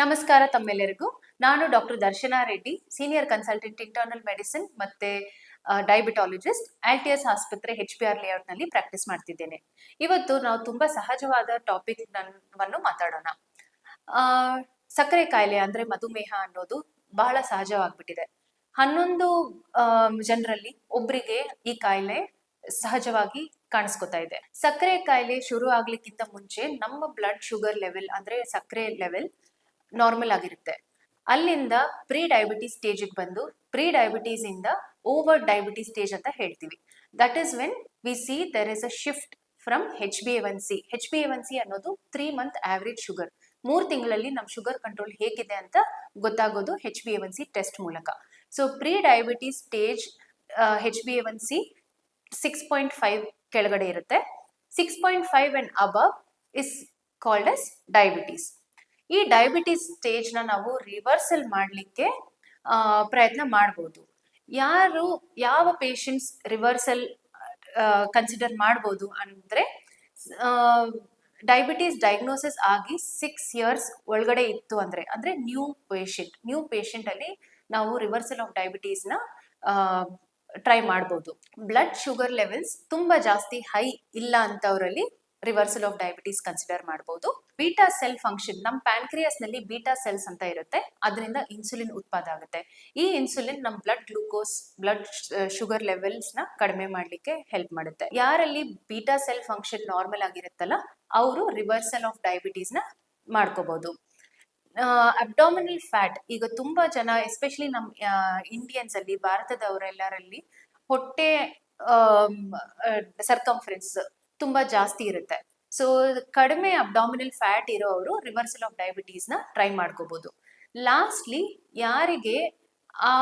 ನಮಸ್ಕಾರ ತಮ್ಮೆಲ್ಲರಿಗೂ. ನಾನು doctor Darshana Reddy senior consultant internal medicine ಮತ್ತೆ ಡಯಾಬಿಟಾಲಜಿಸ್ಟ್ ಎಸ್ ಆಸ್ಪತ್ರೆ ಹೆಚ್ ಪಿ ಆರ್ ಲೇಔಟ್ನಲ್ಲಿ ಪ್ರಾಕ್ಟೀಸ್ ಮಾಡ್ತಿದ್ದೇನೆ. ಇವತ್ತು ನಾವು ತುಂಬಾ ಸಹಜವಾದ ಟಾಪಿಕ್ ವನ್ನು ಮಾತಾಡೋಣ. ಆ, ಸಕ್ಕರೆ ಕಾಯಿಲೆ ಅಂದ್ರೆ ಮಧುಮೇಹ ಅನ್ನೋದು ಬಹಳ ಸಹಜವಾಗ್ಬಿಟ್ಟಿದೆ. ಹನ್ನೊಂದು ಜನರಲ್ಲಿ ಒಬ್ಬರಿಗೆ ಈ ಕಾಯಿಲೆ ಸಹಜವಾಗಿ ಕಾಣಿಸ್ಕೊತಾ ಇದೆ. ಸಕ್ಕರೆ ಕಾಯಿಲೆ ಶುರು ಆಗ್ಲಿಕ್ಕಿಂತ ಮುಂಚೆ ನಮ್ಮ ಬ್ಲಡ್ ಶುಗರ್ ಲೆವೆಲ್ ಅಂದ್ರೆ ಸಕ್ಕರೆ ಲೆವೆಲ್ ನಾರ್ಮಲ್ ಆಗಿರುತ್ತೆ. ಅಲ್ಲಿಂದ ಪ್ರೀ ಡಯಾಬಿಟೀಸ್ ಸ್ಟೇಜಿಗೆ ಬಂದು ಪ್ರೀ ಡಯಾಬಿಟೀಸ್ ಇಂದ ಓವರ್ ಡಯಾಬಿಟೀಸ್ ಸ್ಟೇಜ್ ಅಂತ ಹೇಳ್ತೀವಿ. That is when we see there is a shift from H B A one C H B A one C ಅನ್ನೋದು ತ್ರೀ ಮಂತ್ ಆವ್ರೇಜ್ ಶುಗರ್ ಮೂರು ತಿಂಗಳಲ್ಲಿ ನಮ್ಮ sugar control ಹೇಗಿದೆ ಅಂತ ಗೊತ್ತಾಗೋದು H B A one C test ಮೂಲಕ. So pre diabetes stage H B A one C six point five ಕೆಳಗಡೆ ಇರುತ್ತೆ. Six point five and above is called as diabetes ಈ ಡಯಾಬಿಟೀಸ್ ಸ್ಟೇಜ್ನ ನಾವು ರಿವರ್ಸಲ್ ಮಾಡಲಿಕ್ಕೆ ಪ್ರಯತ್ನ ಮಾಡ್ಬೋದು. ಯಾರು, ಯಾವ ಪೇಷಂಟ್ಸ್ ರಿವರ್ಸಲ್ ಕನ್ಸಿಡರ್ ಮಾಡ್ಬೋದು ಅಂದ್ರೆ ಡಯಾಬಿಟೀಸ್ ಡಯಾಗ್ನೋಸಿಸ್ ಆಗಿ ಸಿಕ್ಸ್ ಇಯರ್ಸ್ ಒಳಗಡೆ ಇತ್ತು ಅಂದ್ರೆ ಅಂದ್ರೆ ನ್ಯೂ ಪೇಷಂಟ್ ನ್ಯೂ ಪೇಷಂಟ್ ಅಲ್ಲಿ ನಾವು ರಿವರ್ಸಲ್ ಆಫ್ ಡಯಾಬಿಟೀಸ್ನ ಟ್ರೈ ಮಾಡ್ಬೋದು. ಬ್ಲಡ್ ಶುಗರ್ ಲೆವೆಲ್ಸ್ ತುಂಬಾ ಜಾಸ್ತಿ ಹೈ ಇಲ್ಲ ಅಂತವರಲ್ಲಿ ರಿವರ್ಸಲ್ ಆಫ್ ಡಯಾಬಿಟೀಸ್ ಕನ್ಸಿಡರ್ ಮಾಡಬಹುದು ಬೀಟಾ ಸೆಲ್ ಫಂಕ್ಷನ್ ನಮ್ಮ ಪ್ಯಾನ್ಕ್ರಿಯಸ್ನಲ್ಲಿ ಬೀಟಾ ಸೆಲ್ಸ್ ಅಂತ ಇರುತ್ತೆ. ಅದರಿಂದ ಇನ್ಸುಲಿನ್ ಉತ್ಪಾದ ಆಗುತ್ತೆ. ಈ ಇನ್ಸುಲಿನ್ ನಮ್ಮ ಬ್ಲಡ್ ಗ್ಲೂಕೋಸ್ ಬ್ಲಡ್ ಶುಗರ್ ಲೆವೆಲ್ಸ್ನ ಕಡಿಮೆ ಮಾಡ್ಲಿಕ್ಕೆ ಹೆಲ್ಪ್ ಮಾಡುತ್ತೆ. ಯಾರಲ್ಲಿ ಬೀಟಾ ಸೆಲ್ ಫಂಕ್ಷನ್ ನಾರ್ಮಲ್ ಆಗಿರುತ್ತಲ್ಲ, ಅವರು ರಿವರ್ಸಲ್ ಆಫ್ ಡಯಾಬಿಟೀಸ್ನ ಮಾಡ್ಕೋಬಹುದು ಅಬ್ಡಾಮಿನಲ್ ಫ್ಯಾಟ್ ಈಗ ತುಂಬಾ ಜನ ಎಸ್ಪೆಷಲಿ ನಮ್ ಇಂಡಿಯನ್ಸ್ ಅಲ್ಲಿ, ಭಾರತದವರೆಲ್ಲರಲ್ಲಿ, ಹೊಟ್ಟೆ ಸರ್ಕಂಫರೆನ್ಸ್ ತುಂಬಾ ಜಾಸ್ತಿ ಇರುತ್ತೆ. ಸೊ ಕಡಿಮೆ ಅಬ್ಡಾಮಿನಲ್ ಫ್ಯಾಟ್ ಇರೋವರು ರಿವರ್ಸಲ್ ಆಫ್ ಡಯಾಬಿಟೀಸ್ನ ಟ್ರೈ ಮಾಡ್ಕೋಬಹುದು ಲಾಸ್ಟ್ಲಿ ಯಾರಿಗೆ ಆ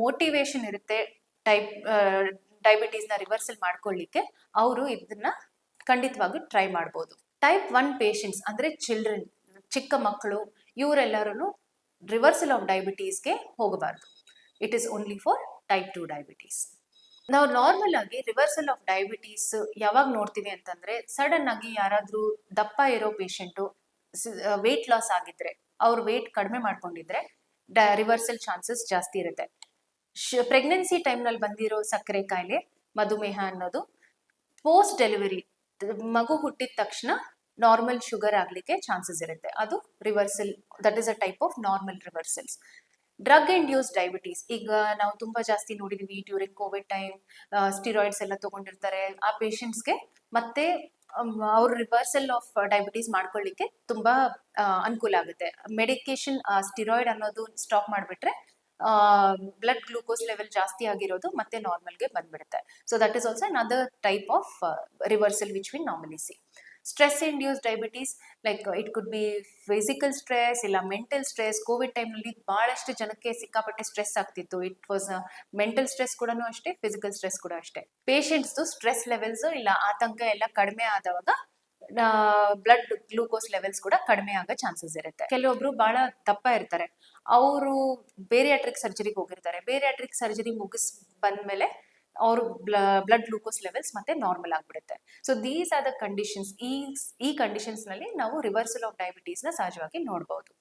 ಮೋಟಿವೇಶನ್ ಇರುತ್ತೆ ಟೈಪ್ ಡಯಾಬಿಟೀಸ್ನ ರಿವರ್ಸಲ್ ಮಾಡ್ಕೊಳ್ಳಿಕ್ಕೆ ಅವರು ಇದನ್ನ ಖಂಡಿತವಾಗಿ ಟ್ರೈ ಮಾಡ್ಬೋದು. ಟೈಪ್ ಒನ್ ಪೇಷಂಟ್ಸ್ ಅಂದ್ರೆ ಚಿಲ್ಡ್ರನ್ ಚಿಕ್ಕ ಮಕ್ಕಳು ಇವರೆಲ್ಲರೂ ರಿವರ್ಸಲ್ ಆಫ್ ಡಯಾಬಿಟೀಸ್ಗೆ ಹೋಗಬಾರ್ದು. It is only for type two diabetes ನಾವು ನಾರ್ಮಲ್ ಆಗಿ ರಿವರ್ಸಲ್ ಆಫ್ ಡಯಾಬಿಟೀಸ್ ಯಾವಾಗ ನೋಡ್ತೀವಿ ಅಂತಂದ್ರೆ ಸಡನ್ ಆಗಿ ಯಾರಾದ್ರೂ ದಪ್ಪ ಇರೋ ಪೇಷಂಟು ವೇಟ್ ಲಾಸ್ ಆಗಿದ್ರೆ, ಅವ್ರ ವೇಟ್ ಕಡಿಮೆ ಮಾಡ್ಕೊಂಡಿದ್ರೆ ರಿವರ್ಸಲ್ ಚಾನ್ಸಸ್ ಜಾಸ್ತಿ ಇರುತ್ತೆ. ಪ್ರೆಗ್ನೆನ್ಸಿ ಟೈಮ್ನಲ್ಲಿ ಬಂದಿರೋ ಸಕ್ಕರೆ ಕಾಯಿಲೆ ಮಧುಮೇಹ ಅನ್ನೋದು ಪೋಸ್ಟ್ ಡೆಲಿವರಿ ಮಗು ಹುಟ್ಟಿದ ತಕ್ಷಣ ನಾರ್ಮಲ್ ಶುಗರ್ ಆಗ್ಲಿಕ್ಕೆ ಚಾನ್ಸಸ್ ಇರುತ್ತೆ. ಅದು reversal that is a type of normal reversals drug induce diabetes ಈಗ ನಾವು ತುಂಬಾ ಜಾಸ್ತಿ ನೋಡಿದೀವಿ ಡ್ಯೂರಿಂಗ್ ಕೋವಿಡ್ ಟೈಮ್ ಸ್ಟಿರಾಯ್ಡ್ಸ್ ಎಲ್ಲ ತಗೊಂಡಿರ್ತಾರೆ. ಆ ಪೇಷಂಟ್ಸ್ಗೆ ಮತ್ತೆ ಅವ್ರ ರಿವರ್ಸಲ್ ಆಫ್ ಡಯಾಬಿಟೀಸ್ ಮಾಡ್ಕೊಳ್ಳಿಕ್ಕೆ ತುಂಬಾ ಅನುಕೂಲ ಆಗುತ್ತೆ. ಮೆಡಿಕೇಶನ್ ಸ್ಟಿರಾಯ್ಡ್ ಅನ್ನೋದು ಸ್ಟಾಪ್ ಮಾಡಿಬಿಟ್ರೆ ಬ್ಲಡ್ ಗ್ಲೂಕೋಸ್ ಲೆವೆಲ್ ಜಾಸ್ತಿ ಆಗಿರೋದು ಮತ್ತೆ ನಾರ್ಮಲ್ಗೆ ಬಂದ್ಬಿಡುತ್ತೆ. So that is also another type of reversal which we normally see stress induce diabetes like it could be physical stress ಇಲ್ಲ ಮೆಂಟಲ್ ಸ್ಟ್ರೆಸ್ ಕೋವಿಡ್ ಟೈಮ್ನಲ್ಲಿ ಭಾಳಷ್ಟು ಜನಕ್ಕೆ ಸಿಕ್ಕಾಪಟ್ಟೆ ಸ್ಟ್ರೆಸ್ ಆಗ್ತಿತ್ತು. ಇಟ್ ವಾಸ್ ಮೆಂಟಲ್ ಸ್ಟ್ರೆಸ್ ಕೂಡ ಅಷ್ಟೇ ಫಿಸಿಕಲ್ ಸ್ಟ್ರೆಸ್ ಕೂಡ ಅಷ್ಟೇ. ಪೇಷಂಟ್ಸ್ದು ಸ್ಟ್ರೆಸ್ ಲೆವೆಲ್ಸ್ ಇಲ್ಲ ಆತಂಕ ಎಲ್ಲ ಕಡಿಮೆ ಆದವಾಗ ಬ್ಲಡ್ ಗ್ಲೂಕೋಸ್ ಲೆವೆಲ್ಸ್ ಕೂಡ ಕಡಿಮೆ ಆಗೋ ಚಾನ್ಸಸ್ ಇರುತ್ತೆ. ಕೆಲವೊಬ್ರು ಬಹಳ ದಪ್ಪ ಇರ್ತಾರೆ. ಅವರು ಬೇರಿಯಾಟ್ರಿಕ್ ಸರ್ಜರಿಗೆ ಹೋಗಿರ್ತಾರೆ. ಬೇರಿಯಾಟ್ರಿಕ್ ಸರ್ಜರಿ ಮುಗಿಸ್ ಬಂದ್ಮೇಲೆ ಅವರು ಬ್ಲಡ್ ಗ್ಲೂಕೋಸ್ ಲೆವೆಲ್ಸ್ ಮತ್ತೆ ನಾರ್ಮಲ್ ಆಗ್ಬಿಡುತ್ತೆ. So these are the conditions ಈ ಈ ಕಂಡೀಷನ್ಸ್ನಲ್ಲಿ ನಾವು ರಿವರ್ಸಲ್ ಆಫ್ ಡಯಾಬಿಟೀಸ್ನ ಸಹಜವಾಗಿ ನೋಡಬಹುದು